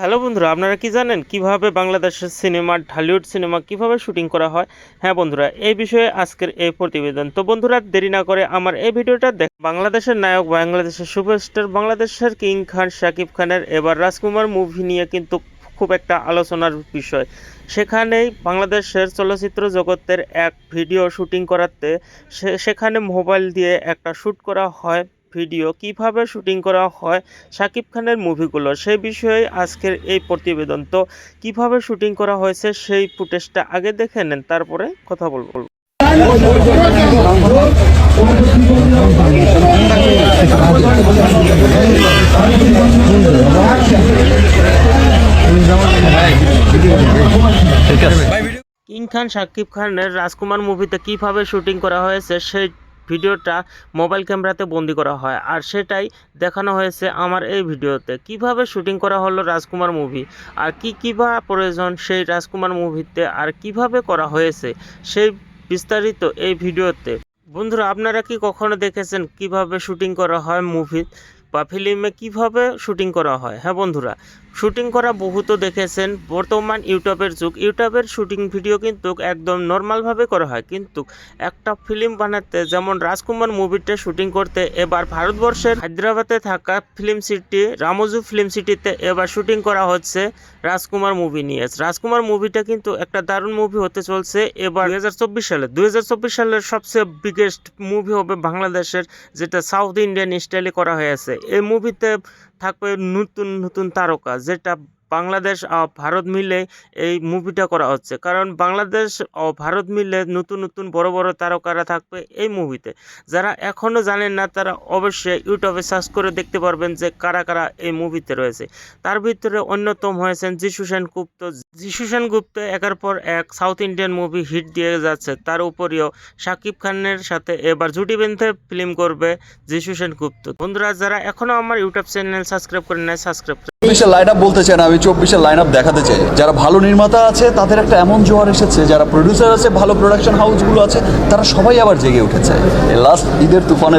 Hello বন্ধুরা, আপনারা কি জানেন কীভাবে বাংলাদেশের সিনেমা, ঢালিউড সিনেমা কীভাবে শুটিং করা হয়? হ্যাঁ বন্ধুরা, এই বিষয়ে আজকের এই প্রতিবেদন। তো বন্ধুরা, দেরি না করে আমার এই ভিডিওটা দেখ বাংলাদেশের নায়ক, বাংলাদেশের সুপারস্টার, বাংলাদেশের কিং খান, শাকিব খানের, এবার রাজকুমার মুভি নিয়ে কিন্তু খুব একটা আলোচনার বিষয়। সেখানেই বাংলাদেশের চলচ্চিত্র জগতের এক ভিডিও শুটিং করাতে সেখানে মোবাইল দিয়ে একটা শ্যুট করা হয় ভিডিও। কীভাবে শুটিং করা হয়? শাকিব খানের মুভিগুলো। সেই বিষয়ে আজকের এই প্রতিবেদন। তো কীভাবে শুটিং করা হয়েছে সেই ফুটেজটা আগে দেখে নেন, তারপরে কথা বলব। কিং খান শাকিব খানের রাজকুমার মুভিতে কীভাবে শুটিং করা হয়েছে, সেই ভিডিওটা মোবাইল ক্যামেরাতে বন্দি করা হয়। আর সেটাই দেখানো হয়েছে আমার এই ভিডিওতে। কীভাবে শুটিং করা হলো রাজকুমার মুভি? আর কি কী বা প্রয়োজন সেই রাজকুমার মুভিতে? আর কীভাবে করা হয়েছে সেই বিস্তারিত এই ভিডিওতে? বন্ধুরা, আপনারা কি কখনো দেখেছেন কীভাবে শুটিং করা হয় মুভি বা ফিল্মে কীভাবে শুটিং করা হয়? হ্যাঁ বন্ধুরা শুটিং করা বহু তো দেখেছেন। বর্তমান ইউটিউবের যুগ। ইউটিউবের শুটিং ভিডিও কিন্তু একদম নর্মালভাবে করা হয়। কিন্তু একটা ফিল্ম বানাতে, যেমন রাজকুমার মুভিটা শুটিং করতে, এবার ভারতবর্ষের হায়দ্রাবাদে থাকা ফিল্ম সিটি রামজু ফিল্ম সিটিতে এবার শুটিং করা হচ্ছে রাজকুমার মুভি নিয়ে। রাজকুমার মুভিটা কিন্তু একটা দারুণ মুভি হতে চলছে। এবার দুই হাজার চব্বিশ সালে, দুই হাজার চব্বিশ সালের সবচেয়ে বিগেস্ট মুভি হবে বাংলাদেশের, যেটা সাউথ ইন্ডিয়ান স্টাইলে করা হয়েছে। এই মুভিতে থাকবে নতুন নতুন তারকা যেটা বাংলাদেশ ভারত মিলে এই মুভিটা করা হচ্ছে। কারণ বাংলাদেশ ও ভারত মিলে নতুন নতুন বড় বড় তারকারা থাকবে এই মুভিতে যারা এখনও জানেন না, তারা অবশ্যই ইউটিউবে সার্চ করে দেখতে পারবেন যে কারা কারা এই মুভিতে রয়েছে। তার ভিতরে অন্যতম হয়েছেন যিশু সেন গুপ্ত যিশু সেন গুপ্ত একের পর এক সাউথ ইন্ডিয়ান মুভি হিট দিয়ে যাচ্ছে। তার উপরেও শাকিব খানের সাথে এবার জুটি বেঁধে ফিল্ম করবে যিশু সেন গুপ্ত বন্ধুরা, যারা এখনও আমার ইউটিউব চ্যানেল সাবস্ক্রাইব করে নেয় সাবস্ক্রাইব লাইন আপ বলতে চাই না আমি চব্বিশের লাইন আপ দেখাতে চাই। যারা ভালো নির্মাতা আছে, তাদের একটা এমন জোয়ার এসেছে, যারা প্রডিউসার আছে, ভালো প্রোডাকশন হাউসগুলো আছে, তারা সবাই আবার জেগে উঠেছে। লাস্ট ঈদের তুফানের